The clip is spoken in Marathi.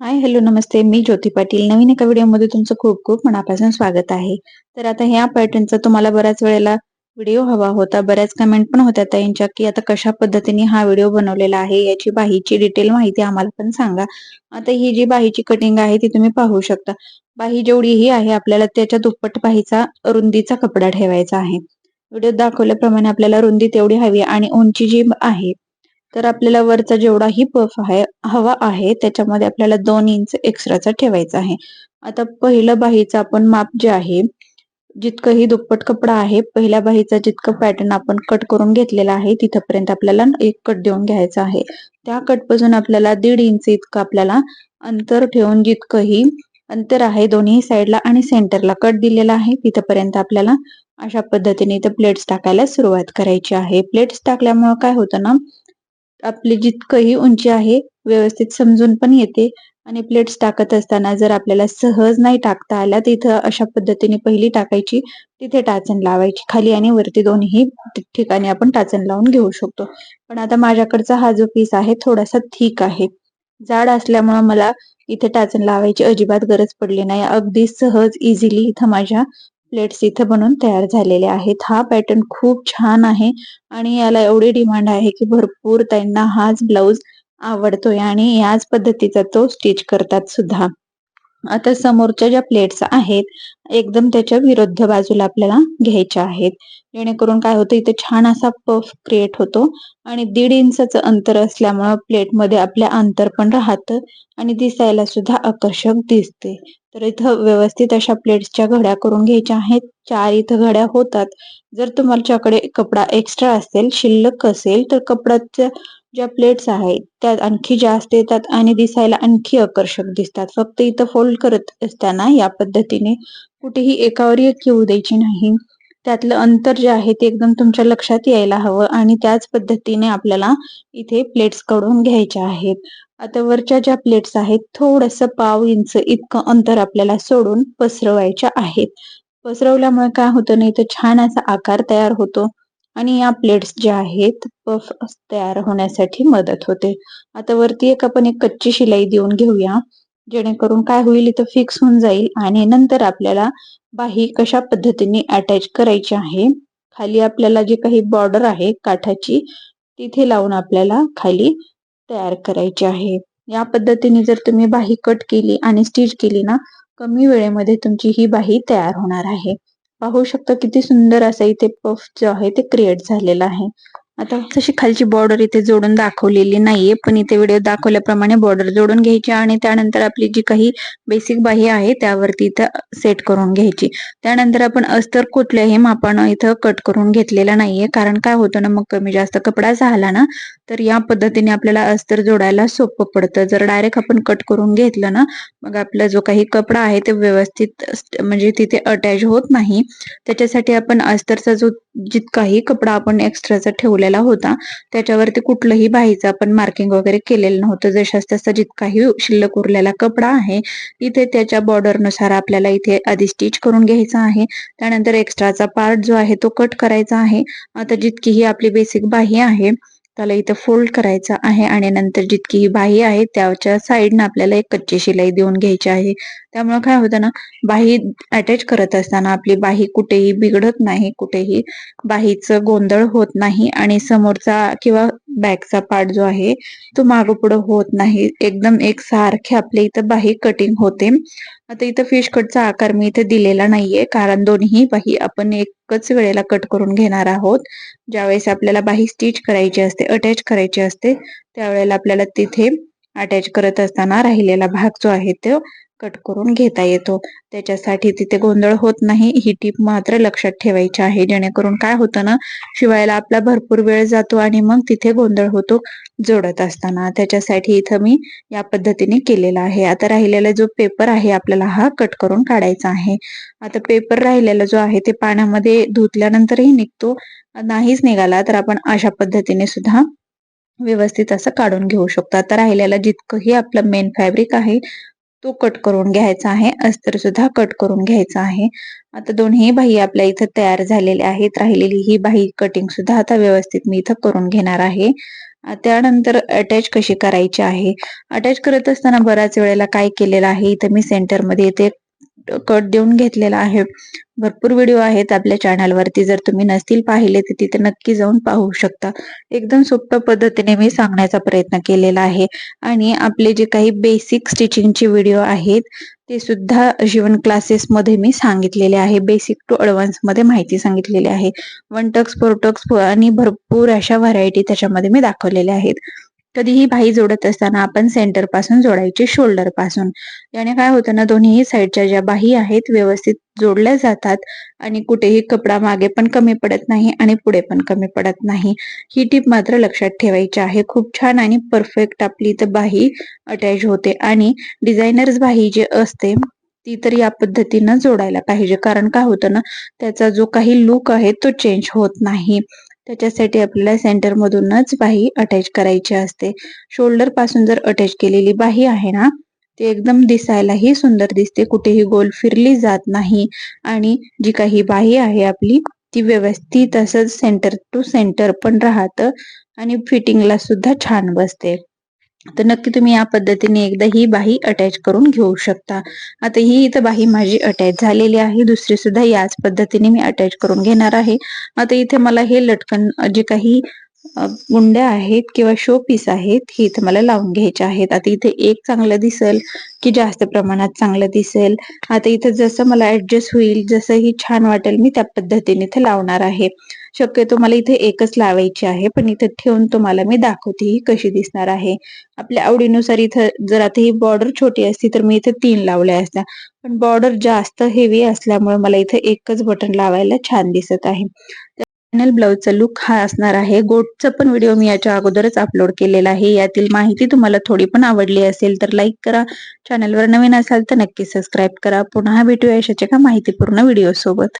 हाय हॅलो नमस्ते. मी ज्योती पाटील. नवीन एका व्हिडिओमध्ये तुमचं खूप खूप मनापासून स्वागत आहे. तर आता ह्या पॅटर्नचा तुम्हाला बऱ्याच वेळेला व्हिडिओ हवा होता. बऱ्याच कमेंट पण होत्या ताईंच्या की आता कशा पद्धतीने हा व्हिडिओ बनवलेला आहे याची बाहीची डिटेल माहिती आम्हाला पण सांगा. आता ही जी बाहीची कटिंग आहे ती तुम्ही पाहू शकता. बाही जेवढीही आहे आपल्याला त्याच्या दुप्पट बाहीचा रुंदीचा कपडा ठेवायचा आहे. व्हिडिओ दाखवल्याप्रमाणे आपल्याला रुंदी तेवढी हवी आणि उंची जी आहे तर आपल्याला वरचा जेवढाही पफ आहे हवा आहे त्याच्यामध्ये आपल्याला दोन इंच एक्स्ट्राचा ठेवायचा आहे. आता पहिलं बाहीचं आपण माप जे आहे जितकंही दुप्पट कपडा आहे पहिल्या बाहीचा जितकं पॅटर्न आपण कट करून घेतलेला आहे तिथपर्यंत आपल्याला एक कट देऊन घ्यायचा आहे. त्या कटपासून आपल्याला दीड इंच इतकं आपल्याला अंतर ठेवून जितकंही अंतर आहे दोन्ही साईडला आणि सेंटरला कट दिलेला आहे तिथपर्यंत आपल्याला अशा पद्धतीने इथं प्लेट्स टाकायला सुरुवात करायची आहे. प्लेट्स टाकल्यामुळे काय होतं ना आपली जितकंही उंची आहे व्यवस्थित समजून पण येते. आणि प्लेट्स टाकत असताना जर आपल्याला सहज नाही टाकता आल्या इथं अशा पद्धतीने पहिली टाकायची तिथे टाचण लावायची. खाली आणि वरती दोन्ही ठिकाणी आपण टाचण लावून घेऊ शकतो. पण आता माझ्याकडचा हा जो पीस आहे थोडासा थिक आहे. जाड असल्यामुळे मला इथे टाचण लावायची अजिबात गरज पडली नाही. अगदी सहज इझिली इथं माझ्या प्लेट्स इथे बनवून तयार झालेले आहेत. हा पॅटर्न खूप छान आहे आणि याला एवढी डिमांड आहे की भरपूर त्यांना हाच ब्लाऊज आवडतोय आणि याच पद्धतीचा तो स्टिच करतात सुद्धा. आता समोरच्या ज्या प्लेट्स आहेत एकदम त्याच्या विरुद्ध बाजूला आपल्याला घ्यायच्या आहेत. जेणेकरून काय होतं इथे छान असा पफ क्रिएट होतो आणि दीड इंचाचं अंतर असल्यामुळं प्लेटमध्ये आपल्या अंतर पण राहतं आणि दिसायला सुद्धा आकर्षक दिसते. तर इथं व्यवस्थित अशा प्लेट्सच्या घड्या करून घ्यायच्या आहेत. चार इथं घड्या होतात. जर तुमच्याकडे कपडा एक्स्ट्रा असेल शिल्लक असेल तर कपड्याच्या ज्या प्लेट्स आहेत त्या आणखी जास्त येतात आणि दिसायला आणखी आकर्षक दिसतात. फक्त इथं फोल्ड करत असताना या पद्धतीने कुठेही एकावर एक येऊ द्यायची नाही. त्यातलं अंतर जे आहे ते एकदम तुमच्या लक्षात यायला हवं आणि त्याच पद्धतीने आपल्याला इथे प्लेट्सकडून घ्यायच्या आहेत. आता वरच्या ज्या प्लेट्स आहेत थोडस पाव इंच इतकं अंतर आपल्याला सोडून पसरवायच्या आहेत. पसरवल्यामुळे काय होतं नाही तर छान असा आकार तयार होतो. आणि या प्लेट्स ज्या आहेत पफ तयार होण्यासाठी मदत होते. आता वरती एक आपण एक कच्ची शिलाई देऊन घेऊया. जेणेकरून काय होईल इथं फिक्स होऊन जाईल आणि नंतर आपल्याला बाही कशा पद्धतीने अटॅच करायची आहे खाली आपल्याला जे काही बॉर्डर आहे काठाची तिथे लावून आपल्याला खाली तयार करायची आहे. या पद्धतीने जर तुम्ही बाही कट केली आणि स्टिच केली ना कमी वेळेमध्ये तुमची ही बाही तयार होणार आहे. पाहू शकता किती सुंदर असं इथे पफ जो आहे ते क्रिएट झालेला आहे. आता तशी खालची बॉर्डर इथे जोडून दाखवलेली नाहीये पण इथे व्हिडिओ दाखवल्याप्रमाणे बॉर्डर जोडून घ्यायची आणि त्यानंतर आपली जी काही बेसिक बाही आहे त्यावरती इथं सेट करून घ्यायची. त्यानंतर आपण अस्तर कुठल्याही मापानं इथं कट करून घेतलेला नाहीये कारण काय होतं ना मग कमी जास्त कपडा झाला ना तर या पद्धतीने आपल्याला अस्तर जोडायला सोपं पडतं. जर डायरेक्ट आपण कट करून घेतलं ना मग आपला जो काही कपडा आहे ते व्यवस्थित म्हणजे तिथे अटॅच होत नाही. त्याच्यासाठी आपण अस्तरचा जो जितकाही कपडा आपण एक्स्ट्राचा ठेवलेला होता त्याच्यावरती कुठलंही बाहीचं आपण मार्किंग वगैरे केलेलं नव्हतं. जशाच तसा जितकाही शिल्लक उरलेला कपडा आहे इथे त्याच्या बॉर्डरनुसार आपल्याला इथे आधी स्टिच करून घ्यायचा आहे. त्यानंतर एक्स्ट्राचा पार्ट जो आहे तो कट करायचा आहे. आता जितकी ही आपली बेसिक बाही आहे त्याला इथं फोल्ड करायचा आहे आणि नंतर जितकी ही बाही आहे त्याच्या साईडनं आपल्याला एक कच्ची शिलाई देऊन घ्यायची आहे. त्यामुळे काय होतं ना बाही अटॅच करत असताना आपली बाही कुठेही बिघडत नाही कुठेही बाहीचं गोंधळ होत नाही आणि समोरचा किंवा बॅकचा पार्ट जो आहे तो मागं पुढं होत नाही. एकदम एक सारखे आपल्या इथं बाही कटिंग होते. आता इथं फिश कटचा आकार मी इथे दिलेला नाहीये कारण दोन्ही बाही आपण एकच वेळेला कट करून घेणार आहोत. ज्यावेळेस आपल्याला बाही स्टिच करायची असते अटॅच करायची असते त्यावेळेला आपल्याला तिथे अटॅच करत असताना राहिलेला भाग जो आहे तो कट करून घेता येतो. त्याच्यासाठी तिथे गोंधळ होत नाही. ही टीप मात्र लक्षात ठेवायची आहे. जेणेकरून काय होतं ना शिवायला आपला भरपूर वेळ जातो आणि मग तिथे गोंधळ होतो जोडत असताना. त्याच्यासाठी इथं मी या पद्धतीने केलेला आहे. आता राहिलेला जो पेपर आहे आपल्याला हा कट करून काढायचा आहे. आता पेपर राहिलेला जो आहे ते पाण्यामध्ये धुतल्यानंतरही निघतो. नाहीच निघाला तर आपण अशा पद्धतीने सुद्धा व्यवस्थित असं काढून घेऊ शकतो. आता राहिलेला जितकंही आपलं मेन फॅब्रिक आहे तो कट करून घ्यायचा आहे. अस्तर सुद्धा कट करून घ्यायचा आहे. आता दोन्ही बाही आपल्या इथं तयार झालेल्या आहेत. राहिलेली ही बाही कटिंग सुद्धा आता व्यवस्थित मी इथं करून घेणार आहे. त्यानंतर अटॅच कशी करायची आहे? अटॅच करत असताना बऱ्याच वेळेला काय केलेलं आहे? इथं मी सेंटरमध्ये इथे कट देऊन घेतलेला आहे. भरपूर व्हिडिओ आहेत आपल्या चॅनलवरती जर तुम्ही नसतील पाहिले तर तिथे नक्की जाऊन पाहू शकता. एकदम सोप्या पद्धतीने मी सांगण्याचा प्रयत्न केलेला आहे. आणि आपले जे काही बेसिक स्टिचिंगचे व्हिडिओ आहेत ते सुद्धा जीवन क्लासेसमध्ये मी सांगितलेले आहे. बेसिक टू अडव्हान्समध्ये माहिती सांगितलेली आहे. वन टक्स फोर टक्स आणि भरपूर अशा व्हरायटी त्याच्यामध्ये मी दाखवलेल्या आहेत. कधीही भाई जोडत असताना आपण सेंटरपासून जोडायची शोल्डरपासून. याने काय होतं ना दोन्ही साईडच्या ज्या बाही आहेत व्यवस्थित जोडल्या जातात आणि कुठेही कपडा मागे पण कमी पडत नाही आणि पुढे पण कमी पडत नाही. ही टीप मात्र लक्षात ठेवायची आहे. खूप छान आणि परफेक्ट आपली तर बाही अटॅच होते आणि डिझायनर्स बाही जे असते ती तर या पद्धतीनं जोडायला पाहिजे. कारण काय होतं ना त्याचा जो काही लुक आहे तो चेंज होत नाही. त्याच्यासाठी आपल्याला सेंटर मधूनच बाही अटॅच करायची असते. शोल्डरपासून जर अटॅच केलेली बाही आहे ना ती एकदम दिसायलाही सुंदर दिसते. कुठेही गोल फिरली जात नाही. आणि जी काही बाही आहे आपली ती व्यवस्थित असंच सेंटर टू सेंटर पण राहतं आणि फिटिंगला सुद्धा छान बसते. तर नक्की तुम्ही या पद्धतीने एकदा ही बाही अटॅच करून घेऊ शकता. आता ही इथं बाही माझी अटॅच झालेली आहे. दुसरी सुद्धा याच पद्धतीने मी अटॅच करून घेणार आहे. आता इथे मला हे लटकन जे काही गुंड्या आहेत किंवा शो पीस आहेत हे इथे मला लावून घ्यायचे आहेत. आता इथे एक चांगलं दिसेल की जास्त प्रमाणात चांगलं दिसेल. आता इथे जसं मला ऍडजस्ट होईल जसं ही छान वाटेल मी त्या पद्धतीने इथे लावणार आहे. शक्यतो मला इथे एकच लावायची आहे पण इथे ठेवून तुम्हाला मी दाखवते ही कशी दिसणार आहे. आपल्या आवडीनुसार इथं जर आता ही बॉर्डर छोटी असती तर मी इथे तीन लावल्या असत्या पण बॉर्डर जास्त हेवी असल्यामुळे मला इथे एकच बटन लावायला छान दिसत आहे. चॅनल ब्लाऊजचा लुक हा असणार आहे. गोटचा पण व्हिडिओ मी याच्या अगोदरच अपलोड केलेला आहे. यातील माहिती तुम्हाला थोडी पण आवडली असेल तर लाईक करा. चॅनलवर नवीन असाल तर नक्की सबस्क्राईब करा. पुन्हा भेटूया अशाच्या का माहितीपूर्ण व्हिडिओ सोबत.